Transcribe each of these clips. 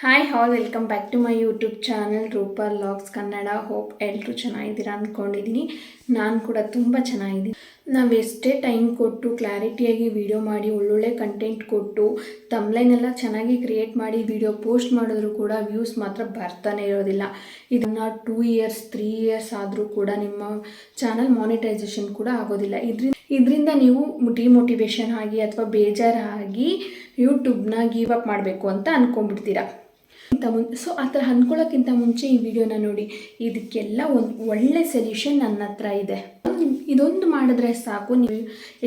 Hi all welcome back to my YouTube channel Roopa logs Kannada hope ಎಲ್ಲರೂ ಚೆನ್ನಾಗಿದ್ದೀರಾ ಅಂದ್ಕೊಂಡಿದ್ದೀನಿ. ನಾನು ಕೂಡ ತುಂಬ ಚೆನ್ನಾಗಿದ್ದೀನಿ. ನಾವು ಎಷ್ಟೇ ಟೈಮ್ ಕೊಟ್ಟು ಕ್ಲಾರಿಟಿಯಾಗಿ ವಿಡಿಯೋ ಮಾಡಿ, ಒಳ್ಳೊಳ್ಳೆ ಕಂಟೆಂಟ್ ಕೊಟ್ಟು ತಮ್ಲೈನೆಲ್ಲ ಚೆನ್ನಾಗಿ ಕ್ರಿಯೇಟ್ ಮಾಡಿ ವಿಡಿಯೋ ಪೋಸ್ಟ್ ಮಾಡಿದ್ರು ಕೂಡ ವ್ಯೂಸ್ ಮಾತ್ರ ಬರ್ತಾನೆ ಇರೋದಿಲ್ಲ. ಇದನ್ನು ಟೂ ಇಯರ್ಸ್ ತ್ರೀ ಇಯರ್ಸ್ ಆದರೂ ಕೂಡ ನಿಮ್ಮ ಚಾನಲ್ ಮಾನಿಟೈಸೇಷನ್ ಕೂಡ ಆಗೋದಿಲ್ಲ. ಇದ್ರಿಂದ, ಇದರಿಂದ ನೀವು ಡಿಮೋಟಿವೇಶನ್ ಆಗಿ ಅಥವಾ ಬೇಜಾರಾಗಿ ಯೂಟ್ಯೂಬ್ನ ಗೀವ್ ಅಪ್ ಮಾಡಬೇಕು ಅಂತ ಅಂದ್ಕೊಂಡ್ಬಿಡ್ತೀರಾ ಅಂತ ಮುನ್ ಸೊ ಆ ಥರ ಅಂದ್ಕೊಳ್ಳೋಕ್ಕಿಂತ ಮುಂಚೆ ಈ ವಿಡಿಯೋನ ನೋಡಿ. ಇದಕ್ಕೆಲ್ಲ ಒಂದು ಒಳ್ಳೆ ಸೊಲ್ಯೂಷನ್ ನನ್ನ ಹತ್ರ ಇದೆ. ಇದೊಂದು ಮಾಡಿದ್ರೆ ಸಾಕು. ನೀವು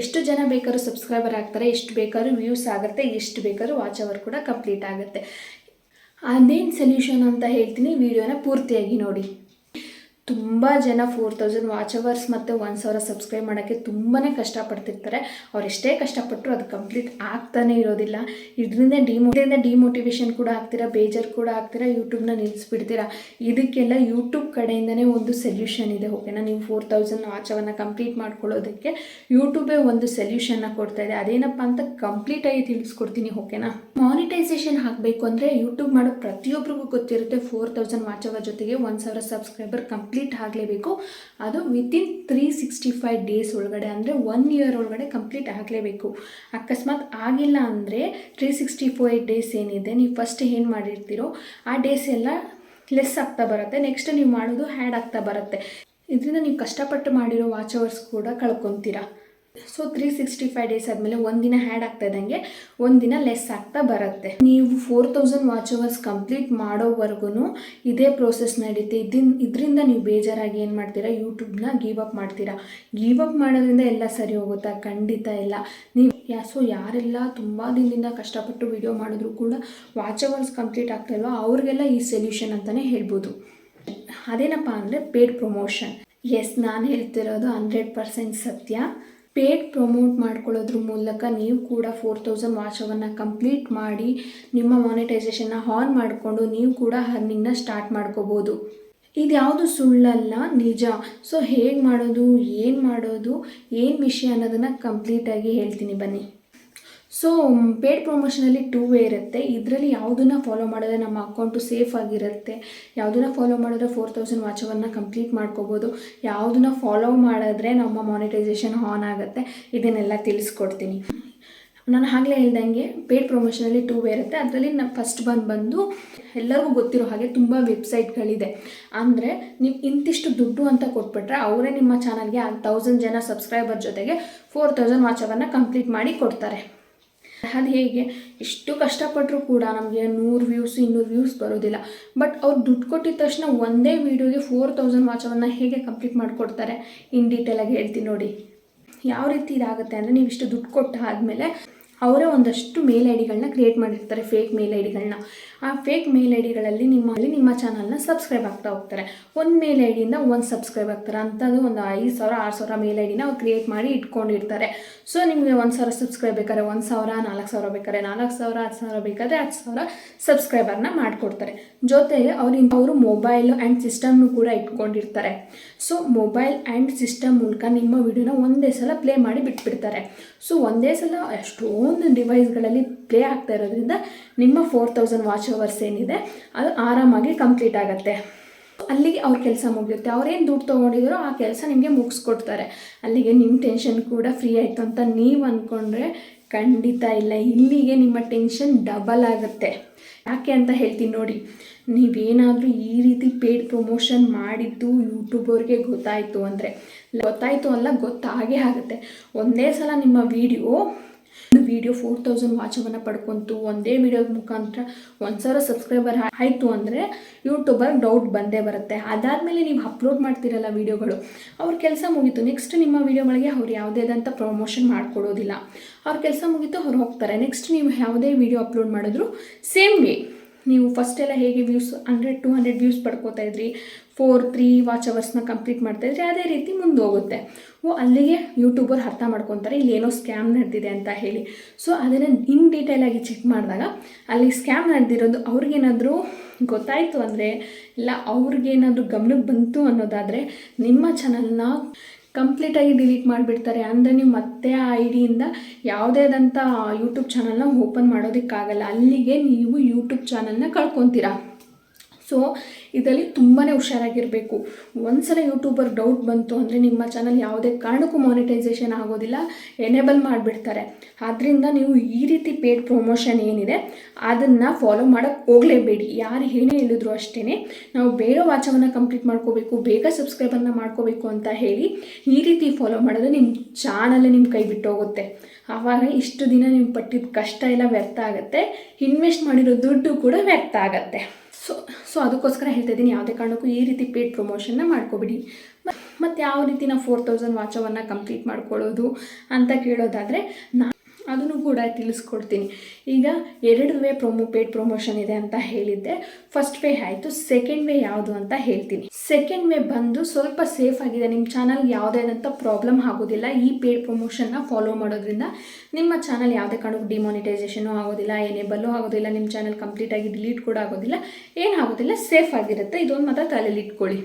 ಎಷ್ಟು ಜನ ಬೇಕಾದ್ರೂ ಸಬ್ಸ್ಕ್ರೈಬರ್ ಆಗ್ತಾರೆ, ಎಷ್ಟು ಬೇಕಾದ್ರೂ ವ್ಯೂಸ್ ಆಗುತ್ತೆ, ಎಷ್ಟು ಬೇಕಾದ್ರೂ ವಾಚ್ ಅವರ್ ಕೂಡ ಕಂಪ್ಲೀಟ್ ಆಗುತ್ತೆ. ಅದೇನು ಸೊಲ್ಯೂಷನ್ ಅಂತ ಹೇಳ್ತೀನಿ, ವಿಡಿಯೋನ ಪೂರ್ತಿಯಾಗಿ ನೋಡಿ. ತುಂಬ ಜನ ಫೋರ್ ತೌಸಂಡ್ ವಾಚ್ ಅವರ್ಸ್ ಮತ್ತು ಒಂದು ಸಾವಿರ ಸಬ್ಸ್ಕ್ರೈಬ್ ಮಾಡೋಕ್ಕೆ ತುಂಬಾ ಕಷ್ಟಪಡ್ತಿರ್ತಾರೆ. ಅವ್ರು ಎಷ್ಟೇ ಕಷ್ಟಪಟ್ಟರು ಅದು ಕಂಪ್ಲೀಟ್ ಆಗ್ತಾನೆ ಇರೋದಿಲ್ಲ. ಇದರಿಂದ ಡಿಮೋ ಇದರಿಂದ ಡಿಮೋಟಿವೇಶನ್ ಕೂಡ ಆಗ್ತೀರಾ, ಬೇಜಾರು ಕೂಡ ಆಗ್ತೀರಾ ಯೂಟ್ಯೂಬ್ನ ನಿಲ್ಲಿಸ್ಬಿಡ್ತೀರಾ ಇದಕ್ಕೆಲ್ಲ ಯೂಟ್ಯೂಬ್ ಕಡೆಯಿಂದನೇ ಒಂದು ಸೊಲ್ಯೂಷನ್ ಇದೆ ಓಕೆನಾ ನೀವು ಫೋರ್ ತೌಸಂಡ್ ವಾಚವನ್ನು ಕಂಪ್ಲೀಟ್ ಮಾಡ್ಕೊಳ್ಳೋದಕ್ಕೆ ಯೂಟ್ಯೂಬೇ ಒಂದು ಸೊಲ್ಯೂಷನ್ನ ಕೊಡ್ತಾ ಇದೆ. ಅದೇನಪ್ಪ ಅಂತ ಕಂಪ್ಲೀಟಾಗಿ ತಿಳಿಸ್ಕೊಡ್ತೀನಿ ಓಕೆನಾ ಮಾನಿಟೈಸೇಷನ್ ಹಾಕಬೇಕು ಅಂದರೆ ಯೂಟ್ಯೂಬ್ ಮಾಡೋ ಪ್ರತಿಯೊಬ್ಬರಿಗೂ ಗೊತ್ತಿರುತ್ತೆ ಫೋರ್ ತೌಸಂಡ್ ವಾಚ್ ಅವರ್ ಜೊತೆಗೆ ಒಂದು ಸಾವಿರ ಸಬ್ಸ್ಕ್ರೈಬರ್ ಕಂಪ್ಲೀಟ್ ಆಗಲೇಬೇಕು. ಅದು within three sixty five days ಒಳಗಡೆ ಅಂದರೆ ಒನ್ ಇಯರ್ ಒಳಗಡೆ ಕಂಪ್ಲೀಟ್ ಆಗಲೇಬೇಕು. ಅಕಸ್ಮಾತ್ ಆಗಿಲ್ಲ ಅಂದರೆ ತ್ರೀ ಸಿಕ್ಸ್ಟಿ ಫೈವ್ ಡೇಸ್ ಏನಿದೆ, ನೀವು ಫಸ್ಟ್ ಏನು ಮಾಡಿರ್ತೀರೋ ಆ ಡೇಸ್ ಎಲ್ಲ ಲೆಸ್ ಆಗ್ತಾ ಬರುತ್ತೆ. ನೆಕ್ಸ್ಟ್ ನೀವು ಮಾಡೋದು ಹ್ಯಾಡ್ ಆಗ್ತಾ ಬರುತ್ತೆ. ಇದರಿಂದ ನೀವು ಕಷ್ಟಪಟ್ಟು ಮಾಡಿರೋ ವಾಚ್ ಅವರ್ಸ್ ಕೂಡ ಕಳ್ಕೊತೀರಾ. So three sixty five days ಆದಮೇಲೆ ಒಂದಿನ ಹ್ಯಾಡ್ ಆಗ್ತಾ ಇದ್ದಂಗೆ ಒಂದಿನ ಲೆಸ್ ಆಗ್ತಾ ಬರುತ್ತೆ. ನೀವು four thousand watch hours complete ಮಾಡೋವರೆಗೂ ಇದೇ ಪ್ರೋಸೆಸ್ ನಡೀತೆ. ಇದನ್ ಇದರಿಂದ ನೀವು ಬೇಜಾರಾಗಿ ಏನು ಮಾಡ್ತೀರಾ? ಯೂಟ್ಯೂಬ್ನ ಗೀವ್ ಅಪ್ ಮಾಡ್ತೀರಾ? ಗೀವ್ ಅಪ್ ಮಾಡೋದ್ರಿಂದ ಎಲ್ಲ ಸರಿ ಹೋಗುತ್ತಾ? ಖಂಡಿತ ಇಲ್ಲ. ನೀವು, ಯಾ ಸೊ ಯಾರೆಲ್ಲ ತುಂಬ ದಿನದಿಂದ ಕಷ್ಟಪಟ್ಟು ವಿಡಿಯೋ ಮಾಡಿದ್ರು ಕೂಡ ವಾಚ್ ಅವರ್ಸ್ ಕಂಪ್ಲೀಟ್ ಆಗ್ತಾ ಅವ್ರಿಗೆಲ್ಲ ಈ ಸೊಲ್ಯೂಷನ್ ಅಂತಲೇ ಹೇಳ್ಬೋದು. ಅದೇನಪ್ಪ ಅಂದರೆ ಪೇಡ್ ಪ್ರಮೋಷನ್ ಎಸ್ ನಾನು ಹೇಳ್ತಿರೋದು ಹಂಡ್ರೆಡ್ ಪರ್ಸೆಂಟ್ ಸತ್ಯ. ಪೇಡ್ ಪ್ರಮೋಟ್ ಮಾಡ್ಕೊಳ್ಳೋದ್ರ ಮೂಲಕ ನೀವು ಕೂಡ ಫೋರ್ ತೌಸಂಡ್ ವಾಚವನ್ನು ಕಂಪ್ಲೀಟ್ ಮಾಡಿ ನಿಮ್ಮ ಮಾನಿಟೈಸೇಷನ್ನ ಆನ್ ಮಾಡಿಕೊಂಡು ನೀವು ಕೂಡ ಅರ್ನಿಂಗ್ನ ಸ್ಟಾರ್ಟ್ ಮಾಡ್ಕೋಬೋದು. ಇದು ಯಾವುದು ಸುಳ್ಳಲ್ಲ, ನಿಜ. ಸೊ ಹೇಗೆ ಮಾಡೋದು, ಏನು ಮಾಡೋದು, ಏನು ವಿಷಯ ಅನ್ನೋದನ್ನು ಕಂಪ್ಲೀಟಾಗಿ ಹೇಳ್ತೀನಿ ಬನ್ನಿ. ಸೊ ಪೇಡ್ ಪ್ರೊಮೋಷನಲ್ಲಿ ಟೂ ವೇ ಇರುತ್ತೆ. ಇದರಲ್ಲಿ ಯಾವುದನ್ನು ಫಾಲೋ ಮಾಡಿದ್ರೆ ನಮ್ಮ ಅಕೌಂಟು ಸೇಫ್ ಆಗಿರುತ್ತೆ. ಯಾವುದನ್ನ ಫಾಲೋ ಮಾಡಿದ್ರೆ ಫೋರ್ ತೌಸಂಡ್ ವಾಚವನ್ನು ಕಂಪ್ಲೀಟ್ ಮಾಡ್ಕೋಬೋದು. ಯಾವುದನ್ನು ಫಾಲೋ ಮಾಡಿದ್ರೆ ನಮ್ಮ ಮಾನಿಟೈಸೇಷನ್ ಆನ್ ಆಗುತ್ತೆ. ಇದನ್ನೆಲ್ಲ ತಿಳಿಸ್ಕೊಡ್ತೀನಿ. ನಾನು ಆಗಲೇ ಹೇಳ್ದಂಗೆ ಪೇಡ್ ಪ್ರಮೋಷನಲ್ಲಿ ಟೂ ವೇ ಇರುತ್ತೆ. ಅದರಲ್ಲಿ ನಮ್ಮ ಫಸ್ಟ್ ಬಂದು ಬಂದು ಎಲ್ಲರಿಗೂ ಗೊತ್ತಿರೋ ಹಾಗೆ ತುಂಬ ವೆಬ್ಸೈಟ್ಗಳಿದೆ ಅಂದರೆ ನೀವು ಇಂತಿಷ್ಟು ದುಡ್ಡು ಅಂತ ಕೊಟ್ಬಿಟ್ರೆ ಅವರೇ ನಿಮ್ಮ ಚಾನಲ್ಗೆ ತೌಸಂಡ್ ಜನ ಸಬ್ಸ್ಕ್ರೈಬರ್ ಜೊತೆಗೆ ಫೋರ್ ತೌಸಂಡ್ ವಾಚವನ್ನು ಕಂಪ್ಲೀಟ್ ಮಾಡಿ ಕೊಡ್ತಾರೆ. ಅದು ಹೇಗೆ? ಎಷ್ಟು ಕಷ್ಟಪಟ್ಟರೂ ಕೂಡ ನಮಗೆ ನೂರು ವ್ಯೂಸ್ ಇನ್ನೂರು ವ್ಯೂಸ್ ಬರೋದಿಲ್ಲ. ಬಟ್ ಅವ್ರು ದುಡ್ಡು ಕೊಟ್ಟಿದ ತಕ್ಷಣ ಒಂದೇ ವೀಡಿಯೋಗೆ ಫೋರ್ ತೌಸಂಡ್ ವಾಚವನ್ನು ಹೇಗೆ ಕಂಪ್ಲೀಟ್ ಮಾಡಿಕೊಡ್ತಾರೆ? ಇನ್ ಡೀಟೇಲಾಗಿ ಹೇಳ್ತೀನಿ ನೋಡಿ. ಯಾವ ರೀತಿ ಇದಾಗುತ್ತೆ ಅಂದರೆ ನೀವು ಇಷ್ಟು ದುಡ್ಡು ಕೊಟ್ಟು ಆದಮೇಲೆ ಅವರೇ ಒಂದಷ್ಟು ಮೇಲ್ ಐ ಡಿಗಳನ್ನ ಕ್ರಿಯೇಟ್ ಮಾಡಿರ್ತಾರೆ ಫೇಕ್ ಮೇಲ್ ಐ ಡಿಗಳನ್ನ ಆ ಫೇಕ್ ಮೇಲ್ ಐ ಡಿಗಳಲ್ಲಿ ನಿಮ್ಮಲ್ಲಿ ನಿಮ್ಮ ಚಾನಲ್ನ ಸಬ್ಸ್ಕ್ರೈಬ್ ಆಗ್ತಾ ಹೋಗ್ತಾರೆ. ಒಂದು ಮೇಲ್ ಐ ಡಿಯಿಂದ ಒಂದು ಸಬ್ಸ್ಕ್ರೈಬ್ ಆಗ್ತಾರೆ. ಅಂಥದ್ದು ಒಂದು ಐದು ಸಾವಿರ, ಆರು ಸಾವಿರ ಮೇಲ್ ಐ ಡಿನ ಅವ್ರು ಕ್ರಿಯೇಟ್ ಮಾಡಿ ಇಟ್ಕೊಂಡಿರ್ತಾರೆ. ಸೊ ನಿಮಗೆ ಒಂದು ಸಾವಿರ ಸಬ್ಸ್ಕ್ರೈಬ್ ಬೇಕಾದ್ರೆ ಒಂದು ಸಾವಿರ, ನಾಲ್ಕು ಸಾವಿರ ಬೇಕಾದ್ರೆ ನಾಲ್ಕು ಸಾವಿರ, ಹತ್ತು ಸಾವಿರ ಬೇಕಾದ್ರೆ ಹತ್ತು ಸಾವಿರ ಸಬ್ಸ್ಕ್ರೈಬರ್ನ ಮಾಡಿಕೊಡ್ತಾರೆ. ಜೊತೆಗೆ ಅವ್ರು ಅವರು ಮೊಬೈಲು ಆ್ಯಂಡ್ ಸಿಸ್ಟಮ್ನು ಕೂಡ ಇಟ್ಕೊಂಡಿರ್ತಾರೆ. ಸೊ ಮೊಬೈಲ್ ಆ್ಯಂಡ್ ಸಿಸ್ಟಮ್ ಮೂಲಕ ನಿಮ್ಮ ವಿಡಿಯೋನ ಒಂದೇ ಸಲ ಪ್ಲೇ ಮಾಡಿ ಬಿಟ್ಬಿಡ್ತಾರೆ. ಸೊ ಒಂದೇ ಸಲ ಎಷ್ಟೊಂದು ಡಿವೈಸ್ಗಳಲ್ಲಿ ಪ್ಲೇ ಆಗ್ತಾ ಇರೋದ್ರಿಂದ ನಿಮ್ಮ ಫೋರ್ ತೌಸಂಡ್ ವಾಚ್ ಅವರ್ಸ್ ಏನಿದೆ, ಅದು ಆರಾಮಾಗಿ ಕಂಪ್ಲೀಟ್ ಆಗುತ್ತೆ. ಅಲ್ಲಿಗೆ ಅವ್ರ ಕೆಲಸ ಮುಗಿಯುತ್ತೆ. ಅವ್ರೇನು ದುಡ್ಡು ತೊಗೊಂಡಿದ್ರು ಆ ಕೆಲಸ ನಿಮಗೆ ಮುಗಿಸ್ಕೊಡ್ತಾರೆ. ಅಲ್ಲಿಗೆ ನಿಮ್ಮ ಟೆನ್ಷನ್ ಕೂಡ ಫ್ರೀ ಆಯಿತು ಅಂತ ನೀವು ಅಂದ್ಕೊಂಡ್ರೆ ಖಂಡಿತ ಇಲ್ಲ. ಇಲ್ಲಿಗೆ ನಿಮ್ಮ ಟೆನ್ಷನ್ ಡಬಲ್ ಆಗುತ್ತೆ. ಯಾಕೆ ಅಂತ ಹೇಳ್ತೀನಿ ನೋಡಿ, ನೀವೇನಾದರೂ ಈ ರೀತಿ ಪೇಡ್ ಪ್ರಮೋಷನ್ ಮಾಡಿದ್ದು ಯೂಟ್ಯೂಬರ್ಗೆ ಗೊತ್ತಾಯಿತು ಅಂದರೆ, ಗೊತ್ತಾಯಿತು ಅಲ್ಲ, ಗೊತ್ತಾಗೇ ಆಗುತ್ತೆ. ಒಂದೇ ಸಲ ನಿಮ್ಮ ವಿಡಿಯೋ ಒಂದು ವಿಡಿಯೋ ಫೋರ್ ತೌಸಂಡ್ ವಾಚವನ್ನು ಪಡ್ಕೊಂತು, ಒಂದೇ ವಿಡಿಯೋ ಮುಖಾಂತರ ಒಂದು ಸಾವಿರ ಸಬ್ಸ್ಕ್ರೈಬರ್ ಆಯಿತು ಅಂದರೆ ಯೂಟ್ಯೂಬರ್ ಡೌಟ್ ಬಂದೇ ಬರುತ್ತೆ. ಅದಾದಮೇಲೆ ನೀವು ಅಪ್ಲೋಡ್ ಮಾಡ್ತಿರಲ್ಲ ವೀಡಿಯೋಗಳು ಅವ್ರ ಕೆಲಸ ಮುಗೀತು. ನೆಕ್ಸ್ಟ್ ನಿಮ್ಮ ವೀಡಿಯೋಗಳಿಗೆ ಅವ್ರು ಯಾವುದೇ ಆದಂಥ ಪ್ರಮೋಷನ್ ಮಾಡಿಕೊಡೋದಿಲ್ಲ. ಅವ್ರ ಕೆಲಸ ಮುಗೀತು, ಅವ್ರು ಹೋಗ್ತಾರೆ. ನೆಕ್ಸ್ಟ್ ನೀವು ಯಾವುದೇ ವೀಡಿಯೋ ಅಪ್ಲೋಡ್ ಮಾಡಿದ್ರು ಸೇಮ್ ವೇ ನೀವು ಫಸ್ಟೆಲ್ಲ ಹೇಗೆ views hundred to hundred views ಪಡ್ಕೋತಾ ಇದ್ರಿ ಫೋರ್ ತ್ರೀ ವಾಚ್ ಅವರ್ಸ್ನ ಕಂಪ್ಲೀಟ್ ಮಾಡ್ತಾ ಇದ್ರೆ ಅದೇ ರೀತಿ ಮುಂದೆ ಹೋಗುತ್ತೆ ಓ, ಅಲ್ಲಿಗೆ ಯೂಟ್ಯೂಬರ್ ಅರ್ಥ ಮಾಡ್ಕೊತಾರೆ ಇಲ್ಲಿ ಏನೋ ಸ್ಕ್ಯಾಮ್ ನಡೆದಿದೆ ಅಂತ ಹೇಳಿ. ಸೊ ಅದನ್ನು ಇನ್ ಡೀಟೇಲಾಗಿ ಚೆಕ್ ಮಾಡಿದಾಗ ಅಲ್ಲಿ ಸ್ಕ್ಯಾಮ್ ನಡೆದಿರೋದು ಅವ್ರಿಗೇನಾದರೂ ಗೊತ್ತಾಯಿತು ಅಂದರೆ, ಇಲ್ಲ ಅವ್ರಿಗೇನಾದರೂ ಗಮನಕ್ಕೆ ಬಂತು ಅನ್ನೋದಾದರೆ ನಿಮ್ಮ ಚಾನಲ್ನ ಕಂಪ್ಲೀಟಾಗಿ ಡಿಲೀಟ್ ಮಾಡಿಬಿಡ್ತಾರೆ ಅಂದರೆ ನೀವು ಮತ್ತೆ ಆ ಐ ಡಿಯಿಂದ ಯಾವುದೇದಂಥ ಯೂಟ್ಯೂಬ್ ಚಾನಲ್ನ ಓಪನ್ ಮಾಡೋದಕ್ಕಾಗಲ್ಲ. ಅಲ್ಲಿಗೆ ನೀವು ಯೂಟ್ಯೂಬ್ ಚಾನಲ್ನ ಕಳ್ಕೊತೀರಾ. ಸೊ ಇದರಲ್ಲಿ ತುಂಬಾ ಹುಷಾರಾಗಿರಬೇಕು. ಒಂದ್ಸಲ ಯೂಟ್ಯೂಬರ್ ಡೌಟ್ ಬಂತು ಅಂದರೆ ನಿಮ್ಮ ಚಾನಲ್ ಯಾವುದೇ ಕಾರಣಕ್ಕೂ ಮಾನಿಟೈಸೇಷನ್ ಆಗೋದಿಲ್ಲ ಎನೇಬಲ್ ಮಾಡಿಬಿಡ್ತಾರೆ. ಆದ್ದರಿಂದ ನೀವು ಈ ರೀತಿ ಪೇಡ್ ಪ್ರಮೋಷನ್ ಏನಿದೆ, ಅದನ್ನು ಫಾಲೋ ಮಾಡೋಕ್ಕೆ ಹೋಗಲೇಬೇಡಿ. ಯಾರು ಏನೇ ಹೇಳಿದ್ರು ಅಷ್ಟೇ ನಾವು ಬೇಗ ವಾಚವನ್ನು ಕಂಪ್ಲೀಟ್ ಮಾಡ್ಕೋಬೇಕು, ಬೇಗ ಸಬ್ಸ್ಕ್ರೈಬನ್ನು ಮಾಡ್ಕೋಬೇಕು ಅಂತ ಹೇಳಿ ಈ ರೀತಿ ಫಾಲೋ ಮಾಡಿದ್ರೆ ನಿಮ್ಮ ಚಾನಲ್ಲೇ ನಿಮ್ಮ ಕೈ ಬಿಟ್ಟೋಗುತ್ತೆ ಆವಾಗ ಇಷ್ಟು ದಿನ ನೀವು ಪಟ್ಟಿದ ಕಷ್ಟ ಎಲ್ಲ ವ್ಯರ್ಥ ಆಗುತ್ತೆ ಇನ್ವೆಸ್ಟ್ ಮಾಡಿರೋ ದುಡ್ಡು ಕೂಡ ವ್ಯರ್ಥ ಆಗುತ್ತೆ. ಸೊ ಸೊ ಅದಕ್ಕೋಸ್ಕರ ಹೇಳ್ತಾ ಇದ್ದೀನಿ, ಯಾವುದೇ ಕಾರಣಕ್ಕೂ ಈ ರೀತಿ ಪೇಡ್ ಪ್ರಮೋಷನ್ನ ಮಾಡ್ಕೊಬಿಡಿ. ಮತ್ತು ಯಾವ ರೀತಿ ನಾವು ಫೋರ್ ತೌಸಂಡ್ ವಾಚವನ್ನು ಕಂಪ್ಲೀಟ್ ಮಾಡ್ಕೊಳ್ಳೋದು ಅಂತ ಕೇಳೋದಾದರೆ ನಾ ಅದನ್ನು ಕೂಡ ತಿಳಿಸ್ಕೊಡ್ತೀನಿ. ಈಗ ಎರಡು ವೇ ಪ್ರೊಮೋ ಪೇಡ್ ಪ್ರಮೋಷನ್ ಇದೆ ಅಂತ ಹೇಳಿದ್ದೆ. ಫಸ್ಟ್ ವೇ ಆಯಿತು ಸೆಕೆಂಡ್ ವೇ ಯಾವುದು ಅಂತ ಹೇಳ್ತೀನಿ. ಸೆಕೆಂಡ್ ವೇ ಬಂದು ಸ್ವಲ್ಪ ಸೇಫ್ ಆಗಿದೆ. ನಿಮ್ಮ ಚಾನಲ್ ಯಾವುದೇ ಆದಂಥ ಪ್ರಾಬ್ಲಮ್ ಆಗೋದಿಲ್ಲ. ಈ ಪೇಡ್ ಪ್ರಮೋಷನ್ನ ಫಾಲೋ ಮಾಡೋದ್ರಿಂದ ನಿಮ್ಮ ಚಾನಲ್ ಯಾವುದೇ ಕಾರಣಕ್ಕೂ ಡಿಮಾನಿಟೈಸೇಷನು ಆಗೋದಿಲ್ಲ ಎನೇಬಲ್ಲು ಆಗೋದಿಲ್ಲ ನಿಮ್ಮ ಚಾನಲ್ ಕಂಪ್ಲೀಟಾಗಿ ಡಿಲೀಟ್ ಕೂಡ ಆಗೋದಿಲ್ಲ. ಏನಾಗೋದಿಲ್ಲ ಸೇಫ್ ಆಗಿರುತ್ತೆ. ಇದೊಂದು ಮಾತ್ರ ತಲೆಯಲ್ಲಿ ಇಟ್ಕೊಳ್ಳಿ.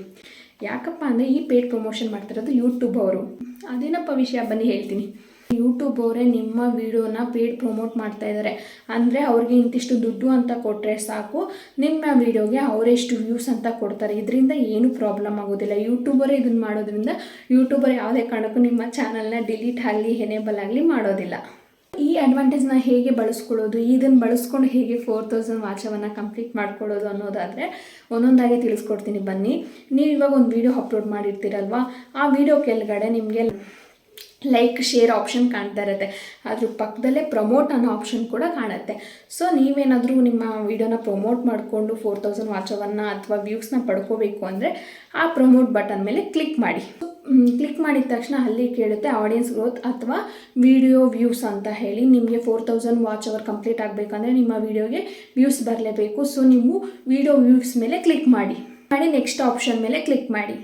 ಯಾಕಪ್ಪ ಅಂದರೆ ಈ ಪೇಡ್ ಪ್ರಮೋಷನ್ ಮಾಡ್ತಿರೋದು ಯೂಟ್ಯೂಬ್ ಅವರು. ಅದೇನಪ್ಪ ವಿಷಯ? ಬನ್ನಿ ಹೇಳ್ತೀನಿ. ಯೂಟ್ಯೂಬ್ ಅವರೇ ನಿಮ್ಮ ವಿಡಿಯೋನ ಪೇಡ್ ಪ್ರಮೋಟ್ ಮಾಡ್ತಾ ಇದ್ದಾರೆ ಅಂದರೆ ಅವ್ರಿಗೆ ಇಂತಿಷ್ಟು ದುಡ್ಡು ಅಂತ ಕೊಟ್ಟರೆ ಸಾಕು, ನಿಮ್ಮ ವಿಡಿಯೋಗೆ ಅವರೆಷ್ಟು ವ್ಯೂಸ್ ಅಂತ ಕೊಡ್ತಾರೆ. ಇದರಿಂದ ಏನು ಪ್ರಾಬ್ಲಮ್ ಆಗೋದಿಲ್ಲ. ಯೂಟ್ಯೂಬರೇ ಇದನ್ನು ಮಾಡೋದ್ರಿಂದ ಯೂಟ್ಯೂಬರ್ ಯಾವುದೇ ಕಾರಣಕ್ಕೂ ನಿಮ್ಮ ಚಾನಲ್ನ ಡಿಲೀಟ್ ಆಗಲಿ ಎನೇಬಲ್ ಆಗಲಿ ಮಾಡೋದಿಲ್ಲ. ಈ ಅಡ್ವಾಂಟೇಜ್ನ ಹೇಗೆ ಬಳಸ್ಕೊಳ್ಳೋದು? ಇದನ್ನು ಬಳಸ್ಕೊಂಡು ಹೇಗೆ ಫೋರ್ ತೌಸಂಡ್ ವಾಚವನ್ನು ಕಂಪ್ಲೀಟ್ ಮಾಡ್ಕೊಳ್ಳೋದು ಅನ್ನೋದಾದರೆ ಒಂದೊಂದಾಗಿ ತಿಳಿಸ್ಕೊಡ್ತೀನಿ ಬನ್ನಿ. ನೀವು ಇವಾಗ ಒಂದು ವೀಡಿಯೋ ಅಪ್ಲೋಡ್ ಮಾಡಿರ್ತೀರಲ್ವಾ? ಆ ವಿಡಿಯೋ ಕೆಳಗಡೆ ನಿಮಗೆ ಲೈಕ್ ಶೇರ್ ಆಪ್ಷನ್ ಕಾಣ್ತಾ ಇರುತ್ತೆ ಅದ್ರ ಪಕ್ಕದಲ್ಲೇ ಪ್ರಮೋಟ್ ಅನ್ನೋ ಆಪ್ಷನ್ ಕೂಡ ಕಾಣುತ್ತೆ. ಸೊ ನೀವೇನಾದರೂ ನಿಮ್ಮ ವಿಡಿಯೋನ ಪ್ರಮೋಟ್ ಮಾಡಿಕೊಂಡು ಫೋರ್ ತೌಸಂಡ್ ವಾಚವನ್ನು ಅಥವಾ ವ್ಯೂಸ್ನ ಪಡ್ಕೋಬೇಕು ಅಂದರೆ ಆ ಪ್ರಮೋಟ್ ಬಟನ್ ಮೇಲೆ ಕ್ಲಿಕ್ ಮಾಡಿ. ಕ್ಲಿಕ್ ಮಾಡಿದ ತಕ್ಷಣ ಅಲ್ಲಿ ಕೇಳುತ್ತೆ ಆಡಿಯನ್ಸ್ ಗ್ರೋತ್ ಅಥವಾ ವಿಡಿಯೋ ವ್ಯೂಸ್ ಅಂತ ಹೇಳಿ. ನಿಮಗೆ four thousand watch hour complete ಆಗಬೇಕಂದ್ರೆ ನಿಮ್ಮ ವಿಡಿಯೋಗೆ ವ್ಯೂಸ್ ಬರಲೇಬೇಕು. ಸೊ ನೀವು ವಿಡಿಯೋ ವ್ಯೂಸ್ ಮೇಲೆ ಕ್ಲಿಕ್ ಮಾಡಿ. ಮಾಡಿ ನೆಕ್ಸ್ಟ್ ಆಪ್ಷನ್ ಮೇಲೆ ಕ್ಲಿಕ್ ಮಾಡಿ.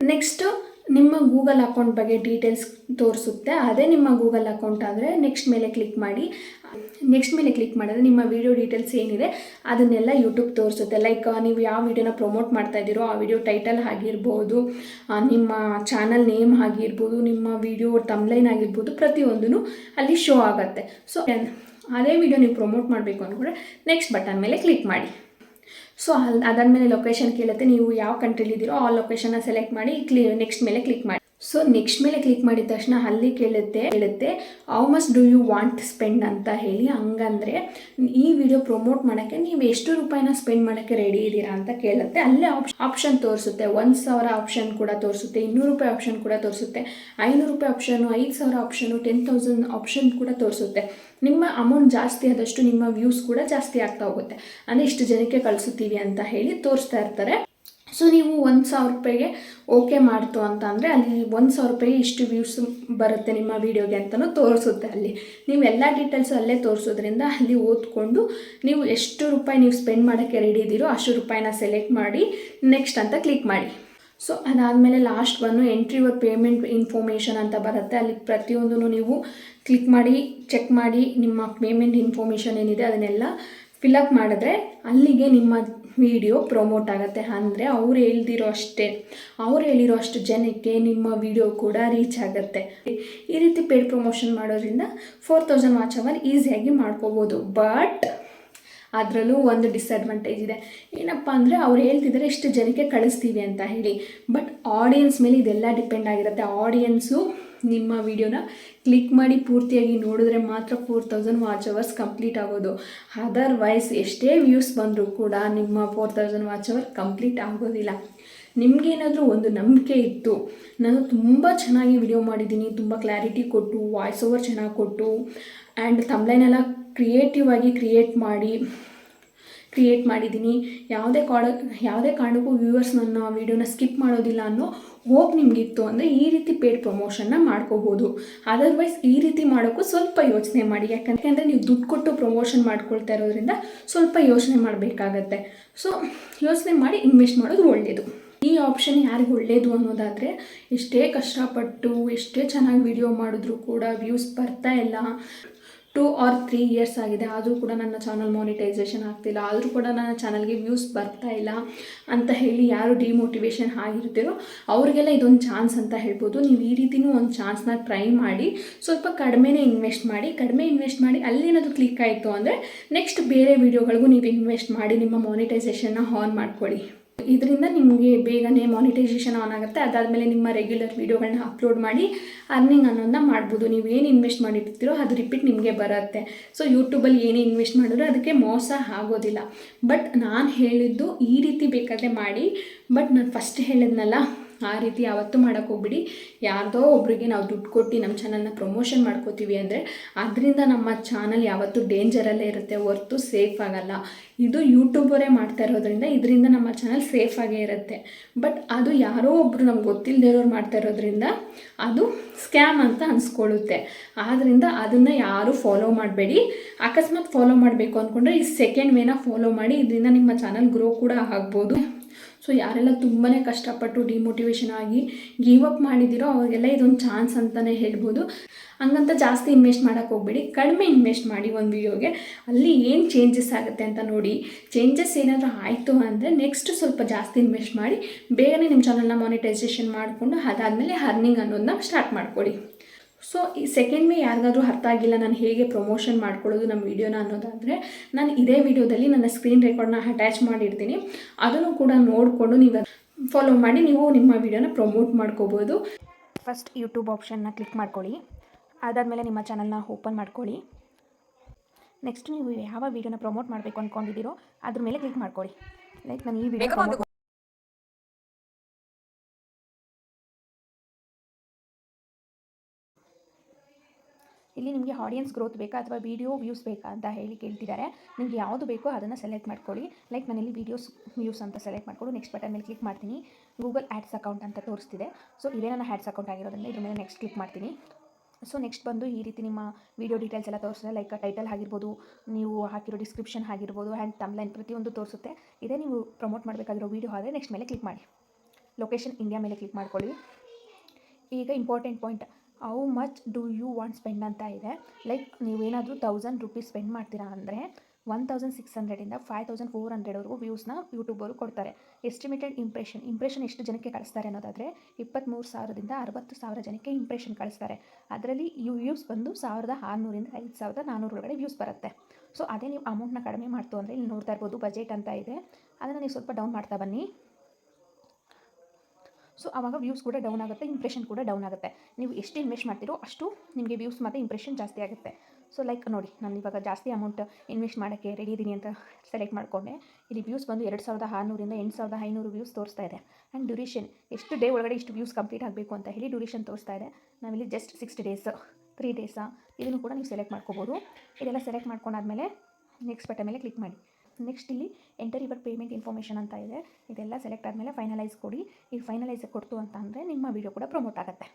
ನೆಕ್ಸ್ಟು ನಿಮ್ಮ ಗೂಗಲ್ ಅಕೌಂಟ್ ಬಗ್ಗೆ ಡೀಟೇಲ್ಸ್ ತೋರಿಸುತ್ತೆ. ಅದೇ ನಿಮ್ಮ ಗೂಗಲ್ ಅಕೌಂಟ್ ಆದರೆ ನೆಕ್ಸ್ಟ್ ಮೇಲೆ ಕ್ಲಿಕ್ ಮಾಡಿ. ನೆಕ್ಸ್ಟ್ ಮೇಲೆ ಕ್ಲಿಕ್ ಮಾಡಿದ್ರೆ ನಿಮ್ಮ ವಿಡಿಯೋ ಡೀಟೇಲ್ಸ್ ಏನಿದೆ, ಅದನ್ನೆಲ್ಲ ಯೂಟ್ಯೂಬ್ ತೋರಿಸುತ್ತೆ. ಲೈಕ್ ನೀವು ಯಾವ ವಿಡಿಯೋನ ಪ್ರಮೋಟ್ ಮಾಡ್ತಾ ಇದ್ದೀರೋ ಆ ವಿಡಿಯೋ ಟೈಟಲ್ ಆಗಿರ್ಬೋದು ನಿಮ್ಮ ಚಾನಲ್ ನೇಮ್ ಆಗಿರ್ಬೋದು, ನಿಮ್ಮ ವಿಡಿಯೋ ತಮ್ಲೈನ್ ಆಗಿರ್ಬೋದು ಪ್ರತಿಯೊಂದೂ ಅಲ್ಲಿ ಶೋ ಆಗುತ್ತೆ. ಸೊ ಅದೇ ವಿಡಿಯೋ ನೀವು ಪ್ರಮೋಟ್ ಮಾಡಬೇಕು ಅಂದ್ಕೊಂಡ್ರೆ ನೆಕ್ಸ್ಟ್ ಬಟನ್ ಮೇಲೆ ಕ್ಲಿಕ್ ಮಾಡಿ. ಸೊ ಅಲ್ಲಿ ಅದಾದಮೇಲೆ ಲೊಕೇಶನ್ ಕೇಳುತ್ತೆ, ನೀವು ಯಾವ ಕಂಟ್ರಿಲಿದ್ದೀರೋ ಆ ಲೊಕೇಶನ್ನ ಸೆಲೆಕ್ಟ್ ಮಾಡಿ ಕ್ಲಿ ನೆಕ್ಸ್ಟ್ ಮೇಲೆ ಕ್ಲಿಕ್ ಮಾಡಿ. ಸೊ ನೆಕ್ಸ್ಟ್ ಮೇಲೆ ಕ್ಲಿಕ್ ಮಾಡಿದ ತಕ್ಷಣ ಅಲ್ಲಿ ಕೇಳುತ್ತೆ ಹೇಳುತ್ತೆ how much do you want spend ಅಂತ ಹೇಳಿ. ಹಂಗಂದ್ರೆ, ಈ ವಿಡಿಯೋ ಪ್ರಮೋಟ್ ಮಾಡೋಕ್ಕೆ ನೀವು ಎಷ್ಟು ರೂಪಾಯಿನ ಸ್ಪೆಂಡ್ ಮಾಡೋಕ್ಕೆ ರೆಡಿ ಇದ್ದೀರಾ ಅಂತ ಕೇಳುತ್ತೆ. ಅಲ್ಲೇ ಆಪ್ಷನ್ ತೋರಿಸುತ್ತೆ. ಒಂದು ಸಾವಿರ ಆಪ್ಷನ್ ಕೂಡ ತೋರಿಸುತ್ತೆ. ಇನ್ನೂರು ರೂಪಾಯಿ ಆಪ್ಷನ್ ಕೂಡ ತೋರಿಸುತ್ತೆ. ಐನೂರು ರೂಪಾಯಿ ಆಪ್ಷನು ಐದು ಸಾವಿರ ಆಪ್ಷನು ಟೆನ್ ತೌಸಂಡ್ ಆಪ್ಷನ್ ಕೂಡ ತೋರಿಸುತ್ತೆ. ನಿಮ್ಮ ಅಮೌಂಟ್ ಜಾಸ್ತಿ ಆದಷ್ಟು ನಿಮ್ಮ ವ್ಯೂಸ್ ಕೂಡ ಜಾಸ್ತಿ ಆಗ್ತಾ ಹೋಗುತ್ತೆ. ಅಂದರೆ ಇಷ್ಟು ಜನಕ್ಕೆ ಕಳಿಸುತ್ತೀವಿ ಅಂತ ಹೇಳಿ ತೋರಿಸ್ತಾ ಇರ್ತಾರೆ. ಸೊ ನೀವು ಒಂದು ಸಾವಿರ ರೂಪಾಯಿಗೆ ಓಕೆ ಮಾಡ್ತು ಅಂತ ಅಂದರೆ ಅಲ್ಲಿ ಒಂದು ಸಾವಿರ ರೂಪಾಯಿ ಇಷ್ಟು ವ್ಯೂಸ್ ಬರುತ್ತೆ ನಿಮ್ಮ ವೀಡಿಯೋಗೆ ಅಂತಲೂ ತೋರಿಸುತ್ತೆ ಅಲ್ಲಿ. ನೀವು ಎಲ್ಲ ಡೀಟೇಲ್ಸ್ ಅಲ್ಲೇ ತೋರಿಸೋದ್ರಿಂದ ಅಲ್ಲಿ ಓದ್ಕೊಂಡು ನೀವು ಎಷ್ಟು ರೂಪಾಯಿ ನೀವು ಸ್ಪೆಂಡ್ ಮಾಡೋಕ್ಕೆ ರೆಡಿ ಇದ್ದೀರೋ ಅಷ್ಟು ರೂಪಾಯಿನ ಸೆಲೆಕ್ಟ್ ಮಾಡಿ ನೆಕ್ಸ್ಟ್ ಅಂತ ಕ್ಲಿಕ್ ಮಾಡಿ. ಸೊ ಅದಾದಮೇಲೆ ಲಾಸ್ಟ್ ಬಂದು ಎಂಟ್ರಿ ಯುವರ್ ಪೇಮೆಂಟ್ ಇನ್ಫಾರ್ಮೇಷನ್ ಅಂತ ಬರುತ್ತೆ. ಅಲ್ಲಿ ಪ್ರತಿಯೊಂದೂ ನೀವು ಕ್ಲಿಕ್ ಮಾಡಿ ಚೆಕ್ ಮಾಡಿ ನಿಮ್ಮ ಪೇಮೆಂಟ್ ಇನ್ಫಾರ್ಮೇಷನ್ ಏನಿದೆ ಅದನ್ನೆಲ್ಲ ಫಿಲಪ್ ಮಾಡಿದ್ರೆ ಅಲ್ಲಿಗೆ ನಿಮ್ಮ ವಿಡಿಯೋ ಪ್ರಮೋಟ್ ಆಗುತ್ತೆ. ಅಂದರೆ ಅವ್ರು ಹೇಳ್ದಿರೋ ಅಷ್ಟೇ. ಅವ್ರು ಹೇಳಿರೋ ಅಷ್ಟು ಜನಕ್ಕೆ ನಿಮ್ಮ ವಿಡಿಯೋ ಕೂಡ ರೀಚ್ ಆಗುತ್ತೆ. ಈ ರೀತಿ ಪೇಡ್ ಪ್ರಮೋಷನ್ ಮಾಡೋದ್ರಿಂದ ಫೋರ್ ತೌಸಂಡ್ ವಾಚ್ ಅವರ್ ಈಸಿಯಾಗಿ ಮಾಡ್ಕೋಬೋದು. ಬಟ್ ಅದರಲ್ಲೂ ಒಂದು ಡಿಸ್ಅಡ್ವಾಂಟೇಜ್ ಇದೆ. ಏನಪ್ಪ ಅಂದರೆ ಅವ್ರು ಹೇಳ್ತಿದ್ದಾರೆ ಇಷ್ಟು ಜನಕ್ಕೆ ಕಳಿಸ್ತೀವಿ ಅಂತ ಹೇಳಿ. ಬಟ್ ಆಡಿಯನ್ಸ್ ಮೇಲೆ ಇದೆಲ್ಲ ಡಿಪೆಂಡ್ ಆಗಿರುತ್ತೆ. ಆಡಿಯನ್ಸು ನಿಮ್ಮ ವಿಡಿಯೋನ ಕ್ಲಿಕ್ ಮಾಡಿ ಪೂರ್ತಿಯಾಗಿ ನೋಡಿದ್ರೆ ಮಾತ್ರ four thousand watch hours complete ಆಗೋದು. ಅದರ್ವೈಸ್ ಎಷ್ಟೇ ವ್ಯೂಸ್ ಬಂದರೂ ಕೂಡ ನಿಮ್ಮ four thousand watch hour complete ಆಗೋದಿಲ್ಲ. ನಿಮಗೇನಾದರೂ ಒಂದು ನಂಬಿಕೆ ಇತ್ತು, ನಾನು ತುಂಬ ಚೆನ್ನಾಗಿ ವಿಡಿಯೋ ಮಾಡಿದ್ದೀನಿ, ತುಂಬ ಕ್ಲಾರಿಟಿ ಕೊಟ್ಟು ವಾಯ್ಸ್ ಓವರ್ ಚೆನ್ನಾಗಿ ಕೊಟ್ಟು ಆ್ಯಂಡ್ ತಮ್ಲೈನೆಲ್ಲ ಕ್ರಿಯೇಟಿವ್ ಆಗಿ ಕ್ರಿಯೇಟ್ ಮಾಡಿ ಕ್ರಿಯೇಟ್ ಮಾಡಿದ್ದೀನಿ ಯಾವುದೇ ಕಾಡ, ಯಾವುದೇ ಕಾರಣಕ್ಕೂ ವ್ಯೂವರ್ಸ್ ನನ್ನ ವೀಡಿಯೋನ ಸ್ಕಿಪ್ ಮಾಡೋದಿಲ್ಲ ಅನ್ನೋ ಹೋಪ್ ನಿಮಗಿತ್ತು ಅಂದರೆ ಈ ರೀತಿ ಪೇಡ್ ಪ್ರಮೋಷನ್ನ ಮಾಡ್ಕೋಬೋದು. ಅದರ್ವೈಸ್ ಈ ರೀತಿ ಮಾಡೋಕ್ಕೂ ಸ್ವಲ್ಪ ಯೋಚನೆ ಮಾಡಿ. ಯಾಕಂದರೆ ನೀವು ದುಡ್ಡು ಕೊಟ್ಟು ಪ್ರಮೋಷನ್ ಮಾಡ್ಕೊಳ್ತಾ ಇರೋದ್ರಿಂದ ಸ್ವಲ್ಪ ಯೋಚನೆ ಮಾಡಬೇಕಾಗತ್ತೆ. ಸೊ ಯೋಚನೆ ಮಾಡಿ ಇನ್ವೆಸ್ಟ್ ಮಾಡೋದು ಒಳ್ಳೆಯದು ಈ ಆಪ್ಷನ್ ಯಾರಿಗೆ ಒಳ್ಳೆಯದು ಅನ್ನೋದಾದರೆ ಎಷ್ಟೇ ಕಷ್ಟಪಟ್ಟು, ಎಷ್ಟೇ ಚೆನ್ನಾಗಿ ವಿಡಿಯೋ ಮಾಡಿದ್ರು ಕೂಡ ವ್ಯೂಸ್ ಬರ್ತಾ ಇಲ್ಲ. ಟೂ ಆರ್ ತ್ರೀ ಇಯರ್ಸ್ ಆಗಿದೆ. ಆದರೂ ಕೂಡ ನನ್ನ ಚಾನಲ್ ಮಾನಿಟೈಸೇಷನ್ ಆಗ್ತಿಲ್ಲ. ಆದರೂ ಕೂಡ ನನ್ನ ಚಾನಲ್ಗೆ ವ್ಯೂಸ್ ಬರ್ತಾ ಇಲ್ಲ ಅಂತ ಹೇಳಿ ಯಾರು ಡಿಮೋಟಿವೇಶನ್ ಆಗಿರ್ತೀರೋ ಅವ್ರಿಗೆಲ್ಲ ಇದೊಂದು ಚಾನ್ಸ್ ಅಂತ ಹೇಳ್ಬೋದು. ನೀವು ಈ ರೀತಿನೂ ಒಂದು ಚಾನ್ಸ್ನ ಟ್ರೈ ಮಾಡಿ, ಸ್ವಲ್ಪ ಕಡಿಮೆನೇ ಇನ್ವೆಸ್ಟ್ ಮಾಡಿ. ಕಡಿಮೆ ಇನ್ವೆಸ್ಟ್ ಮಾಡಿ ಅಲ್ಲೇನಾದರೂ ಕ್ಲಿಕ್ ಆಯಿತು ಅಂದರೆ ನೆಕ್ಸ್ಟ್ ಬೇರೆ ವೀಡಿಯೋಗಳಿಗೂ ನೀವು ಇನ್ವೆಸ್ಟ್ ಮಾಡಿ, ನಿಮ್ಮ ಮಾನಿಟೈಸೇಷನ್ನ ಆನ್ ಮಾಡ್ಕೊಳ್ಳಿ. ಇದರಿಂದ ನಿಮಗೆ ಬೇಗನೆ ಮಾನಿಟೈಸೇಷನ್ ಆನ್ ಆಗುತ್ತೆ. ಅದಾದಮೇಲೆ ನಿಮ್ಮ ರೆಗ್ಯುಲರ್ ವೀಡಿಯೋಗಳನ್ನ ಅಪ್ಲೋಡ್ ಮಾಡಿ ಅರ್ನಿಂಗ್ ಅನ್ನೋದನ್ನ ಮಾಡ್ಬೋದು. ನೀವು ಏನು ಇನ್ವೆಸ್ಟ್ ಮಾಡಿರ್ತೀರೋ ಅದು ರಿಪೀಟ್ ನಿಮಗೆ ಬರುತ್ತೆ. ಸೊ ಯೂಟ್ಯೂಬಲ್ಲಿ ಏನೇ ಇನ್ವೆಸ್ಟ್ ಮಾಡಿದ್ರು ಅದಕ್ಕೆ ಮೋಸ ಆಗೋದಿಲ್ಲ. ಬಟ್ ನಾನು ಹೇಳಿದ್ದು ಈ ರೀತಿ ಬೇಕಾದರೆ ಮಾಡಿ. ಬಟ್ ನಾನು ಫಸ್ಟ್ ಹೇಳಿದ್ನಲ್ಲ ಆ ರೀತಿ ಯಾವತ್ತೂ ಮಾಡೋಕ್ಕೆ ಹೋಗ್ಬಿಡಿ. ಯಾರ್ದೋ ಒಬ್ರಿಗೆ ನಾವು ದುಡ್ಡು ಕೊಟ್ಟು ನಮ್ಮ ಚಾನಲ್ನ ಪ್ರಮೋಷನ್ ಮಾಡ್ಕೋತೀವಿ ಅಂದರೆ ಅದರಿಂದ ನಮ್ಮ ಚಾನಲ್ ಯಾವತ್ತೂ ಡೇಂಜರಲ್ಲೇ ಇರುತ್ತೆ, ಹೊರತು ಸೇಫ್ ಆಗಲ್ಲ. ಇದು ಯೂಟ್ಯೂಬರೇ ಮಾಡ್ತಾ ಇರೋದ್ರಿಂದ ಇದರಿಂದ ನಮ್ಮ ಚಾನಲ್ ಸೇಫ್ ಆಗೇ ಇರುತ್ತೆ. ಬಟ್ ಅದು ಯಾರೋ ಒಬ್ಬರು ನಮ್ಗೆ ಗೊತ್ತಿಲ್ಲದೆ ಇರೋರು ಮಾಡ್ತಾ ಇರೋದ್ರಿಂದ ಅದು ಸ್ಕ್ಯಾಮ್ ಅಂತ ಅನ್ಸ್ಕೊಳ್ಳುತ್ತೆ. ಆದ್ದರಿಂದ ಅದನ್ನು ಯಾರೂ ಫಾಲೋ ಮಾಡಬೇಡಿ. ಅಕಸ್ಮಾತ್ ಫಾಲೋ ಮಾಡಬೇಕು ಅಂದ್ಕೊಂಡ್ರೆ ಈ ಸೆಕೆಂಡ್ ವೇನ ಫಾಲೋ ಮಾಡಿ, ಇದರಿಂದ ನಿಮ್ಮ ಚಾನಲ್ ಗ್ರೋ ಕೂಡ ಆಗ್ಬೋದು. ಸೊ ಯಾರೆಲ್ಲ ತುಂಬಾ ಕಷ್ಟಪಟ್ಟು ಡಿಮೋಟಿವೇಶನ್ ಆಗಿ ಗೀವ್ ಅಪ್ ಮಾಡಿದ್ದೀರೋ ಅವರಿಗೆಲ್ಲ ಇದೊಂದು ಚಾನ್ಸ್ ಅಂತಲೇ ಹೇಳ್ಬೋದು. ಹಂಗಂತ ಜಾಸ್ತಿ ಇನ್ವೆಸ್ಟ್ ಮಾಡೋಕ್ಕೆ ಹೋಗ್ಬೇಡಿ. ಕಡಿಮೆ ಇನ್ವೆಸ್ಟ್ ಮಾಡಿ ಒಂದು ವೀಡಿಯೋಗೆ ಅಲ್ಲಿ ಏನು ಚೇಂಜಸ್ ಆಗುತ್ತೆ ಅಂತ ನೋಡಿ. ಚೇಂಜಸ್ ಏನಾದರೂ ಆಯಿತು ಅಂದರೆ ನೆಕ್ಸ್ಟ್ ಸ್ವಲ್ಪ ಜಾಸ್ತಿ ಇನ್ವೆಸ್ಟ್ ಮಾಡಿ. ಬೇಗನೆ ನಿಮ್ಮ ಚಾನಲ್ನ ಮಾನಿಟೈಸೇಷನ್ ಮಾಡಿಕೊಂಡು ಅದಾದಮೇಲೆ ಅರ್ನಿಂಗ್ ಅನ್ನೋದನ್ನ ಸ್ಟಾರ್ಟ್ ಮಾಡ್ಕೊಳ್ಳಿ. ಸೊ ಈ ಸೆಕೆಂಡ್ ಮೇ ಯಾರಿಗಾದ್ರೂ ಅರ್ಥ ಆಗಿಲ್ಲ ನಾನು ಹೇಗೆ ಪ್ರಮೋಷನ್ ಮಾಡ್ಕೊಳ್ಳೋದು ನಮ್ಮ ವೀಡಿಯೋನ ಅನ್ನೋದಾದರೆ ನಾನು ಇದೇ ವಿಡಿಯೋದಲ್ಲಿ ನನ್ನ ಸ್ಕ್ರೀನ್ ರೆಕಾರ್ಡ್ನ ಅಟ್ಯಾಚ್ ಮಾಡಿರ್ತೀನಿ. ಅದನ್ನು ಕೂಡ ನೋಡಿಕೊಂಡು ನೀವು ಫಾಲೋ ಮಾಡಿ ನೀವು ನಿಮ್ಮ ವಿಡಿಯೋನ ಪ್ರಮೋಟ್ ಮಾಡ್ಕೋಬೋದು. ಫಸ್ಟ್ ಯೂಟ್ಯೂಬ್ ಆಪ್ಷನ್ನ ಕ್ಲಿಕ್ ಮಾಡ್ಕೊಳ್ಳಿ. ಅದಾದಮೇಲೆ ನಿಮ್ಮ ಚಾನಲ್ನ ಓಪನ್ ಮಾಡ್ಕೊಳ್ಳಿ. ನೆಕ್ಸ್ಟ್ ನೀವು ಯಾವ ವೀಡಿಯೋನ ಪ್ರಮೋಟ್ ಮಾಡಬೇಕು ಅಂದ್ಕೊಂಡಿದ್ದೀರೋ ಅದ್ರ ಮೇಲೆ ಕ್ಲಿಕ್ ಮಾಡ್ಕೊಳ್ಳಿ. ಲೈಕ್ ನಾನು ಈ ವಿಡಿಯೋ ಇಲ್ಲಿ ನಿಮಗೆ ಆಡಿಯನ್ಸ್ ಗ್ರೋತ್ ಬೇಕಾ ಅಥವಾ ವೀಡಿಯೋ ವ್ಯೂಸ್ ಬೇಕಾ ಅಂತ ಹೇಳಿ ಕೇಳ್ತಿದ್ದಾರೆ. ನಿಮಗೆ ಯಾವುದು ಬೇಕೋ ಅದನ್ನು ಸೆಲೆಕ್ಟ್ ಮಾಡ್ಕೊಳ್ಳಿ. ಲೈಕ್ ನಾನಿಲ್ಲಿ ವೀಡಿಯೋಸ್ ವ್ಯೂಸ್ ಅಂತ ಸೆಲೆಕ್ಟ್ ಮಾಡಿಕೊಂಡು. ನೆಕ್ಸ್ಟ್ ಬಟನ್ ಮೇಲೆ ಕ್ಲಿಕ್ ಮಾಡ್ತೀನಿ. ಗೂಗಲ್ ಆ್ಯಡ್ಸ್ ಅಕೌಂಟ್ ಅಂತ ತೋರಿಸ್ತಿದೆ. ಸೊ ಇದೇ ನನ್ನ ಆ್ಯಡ್ಸ್ ಅಕೌಂಟ್ ಆಗಿರೋದ್ರಿಂದ ಇದ್ರ ಮೇಲೆ ನೆಕ್ಸ್ಟ್ ಕ್ಲಿಕ್ ಮಾಡ್ತೀನಿ. ಸೊ ನೆಕ್ಸ್ಟ್ ಬಂದು ಈ ರೀತಿ ನಿಮ್ಮ ವೀಡಿಯೋ ಡೀಟೇಲ್ಸ್ ಎಲ್ಲ ತೋರಿಸಿದೆ ಲೈಕ್ ಟೈಟಲ್ ಆಗಿರ್ಬೋದು, ನೀವು ಹಾಕಿರೋ ಡಿಸ್ಕ್ರಿಪ್ಷನ್ ಆಗಿರ್ಬೋದು ಆ್ಯಂಡ್ ತಮ್ಲೈನ್ ಪ್ರತಿಯೊಂದು ತೋರಿಸುತ್ತೆ. ಇದೇ ನೀವು ಪ್ರಮೋಟ್ ಮಾಡಬೇಕಾಗಿರೋ ವೀಡಿಯೋ ಆದರೆ ನೆಕ್ಸ್ಟ್ ಮೇಲೆ ಕ್ಲಿಕ್ ಮಾಡಿ. ಲೊಕೇಶನ್ ಇಂಡಿಯಾ ಮೇಲೆ ಕ್ಲಿಕ್ ಮಾಡ್ಕೊಳ್ಳಿ. ಈಗ important point how much do you want spend ಅಂತ ಇದೆ. ಲೈಕ್ ನೀವೇನಾದರೂ ತೌಸಂಡ್ ರುಪೀಸ್ ಸ್ಪೆಂಡ್ ಮಾಡ್ತೀರಾ ಅಂದರೆ ಒನ್ ತೌಸಂಡ್ ಸಿಕ್ಸ್ ಹಂಡ್ರೆಡಿಂದ ಫೈವ್ ತೌಸಂಡ್ ಫೋರ್ ಹಂಡ್ರೆಡ್ವರೆಗೂ ವ್ಯೂಸ್ನ ಯೂಟ್ಯೂಬರು ಕೊಡ್ತಾರೆ. ಎಸ್ಟಿಮೇಟೆಡ್ ಇಂಪ್ರೆಷನ್ ಇಂಪ್ರೆಷನ್ ಎಷ್ಟು ಜನಕ್ಕೆ ಕಳಿಸ್ತಾರೆ ಅನ್ನೋದಾದರೆ ಇಪ್ಪತ್ತ್ಮೂರು ಸಾವಿರದಿಂದ ಅರವತ್ತು ಸಾವಿರ ಜನಕ್ಕೆ ಇಂಪ್ರೆಷನ್ ಕಳಿಸ್ತಾರೆ. ಅದರಲ್ಲಿ ಯು ವ್ಯೂಸ್ ಬಂದು ಸಾವಿರದ ಆರುನೂರಿಂದ ಐದು ಸಾವಿರದ ನಾನ್ನೂರು ಒಳಗಡೆ ವ್ಯೂಸ್ ಬರುತ್ತೆ. ಸೊ ಅದೇ ನೀವು ಅಮೌಂಟ್ನ ಕಡಿಮೆ ಮಾಡ್ತು ಅಂದರೆ ಇಲ್ಲಿ ನೋಡ್ತಾ ಇರ್ಬೋದು ಬಜೆಟ್ ಅಂತ ಇದೆ. ಅದನ್ನು ನೀವು ಸ್ವಲ್ಪ ಡೌನ್ ಮಾಡ್ತಾ ಬನ್ನಿ. ಸೊ ಆವಾಗ ವ್ಯೂಸ್ ಕೂಡ ಡೌನ್ ಆಗುತ್ತೆ ಇಂಪ್ರೆಷನ್ ಕೂಡ ಡೌನ್ ಆಗುತ್ತೆ. ನೀವು ಎಷ್ಟು ಇನ್ವೆಸ್ಟ್ ಮಾಡ್ತೀರೋ ಅಷ್ಟು ನಿಮಗೆ ವ್ಯೂಸ್ ಮತ್ತು ಇಂಪ್ರೆಷನ್ ಜಾಸ್ತಿ ಆಗುತ್ತೆ. ಸೊ ಲೈಕ್ ನೋಡಿ, ನಾನು ಇವಾಗ ಜಾಸ್ತಿ ಅಮೌಂಟ್ ಇನ್ವೆಸ್ಟ್ ಮಾಡೋಕ್ಕೆ ರೆಡಿ ಇದ್ದೀನಿ ಅಂತ ಸೆಲೆಕ್ಟ್ ಮಾಡಿಕೊಂಡೆ. ಇಲ್ಲಿ ವ್ಯೂಸ್ ಬಂದು ಎರಡು ಸಾವಿರದ ಆರುನೂರಿಂದ ಎಂಟು ಸಾವಿರದ ಐನೂರು ವ್ಯೂಸ್ ತೋರಿಸ್ತಾ ಇದೆ. ಆ್ಯಂಡ್ ಡ್ಯೂರೇಷನ್ ಎಷ್ಟು ಡೇ ಒಳಗಡೆ ಇಷ್ಟು ವ್ಯೂಸ್ ಕಂಪ್ಲೀಟ್ ಆಗಬೇಕು ಅಂತ ಹೇಳಿ ಡ್ಯೂರೇಷನ್ ತೋರಿಸ್ತಾ ಇದೆ. ನಾವಿಲ್ಲಿ just sixty days three days ಇದನ್ನು ಕೂಡ ನೀವು ಸೆಲೆಕ್ಟ್ ಮಾಡ್ಕೋಬೋದು. ಇದೆಲ್ಲ ಸೆಲೆಕ್ಟ್ ಮಾಡ್ಕೊಂಡಾದ್ಮೇಲೆ ನೆಕ್ಸ್ಟ್ ಬಟನ್ ಮೇಲೆ ಕ್ಲಿಕ್ ಮಾಡಿ. ನೆಕ್ಸ್ಟ್ ಇಲ್ಲಿ ಎಂಟರ್ ಯುವರ್ ಪೇಮೆಂಟ್ ಇನ್ಫಾರ್ಮೇಷನ್ ಅಂತ ಇದೆ. ಇದೆಲ್ಲ ಸೆಲೆಕ್ಟ್ ಆದಮೇಲೆ ಫೈನಲೈಸ್ ಕೊಡಿ. ಈ ಫೈನಲೈಸ್ ಕೊಡ್ತು ಅಂತ ಅಂದರೆ ನಿಮ್ಮ ವಿಡಿಯೋ ಕೂಡ ಪ್ರಮೋಟ್ ಆಗುತ್ತೆ.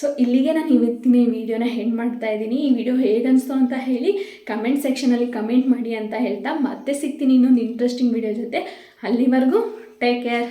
ಸೊ ಇಲ್ಲಿಗೆ ನಾನು ಇವತ್ತಿನ ವಿಡಿಯೋನ ಹೆಂಡ್ ಮಾಡ್ತಾ ಇದ್ದೀನಿ. ಈ ವಿಡಿಯೋ ಹೇಗನ್ನಿಸ್ತು ಅಂತ ಹೇಳಿ ಕಮೆಂಟ್ ಸೆಕ್ಷನಲ್ಲಿ ಕಮೆಂಟ್ ಮಾಡಿ ಅಂತ ಹೇಳ್ತಾ ಮತ್ತೆ ಸಿಗ್ತೀನಿ ಇನ್ನೊಂದು ಇಂಟ್ರೆಸ್ಟಿಂಗ್ ವಿಡಿಯೋ ಜೊತೆ. ಅಲ್ಲಿವರೆಗೂ ಟೇಕ್ ಕೇರ್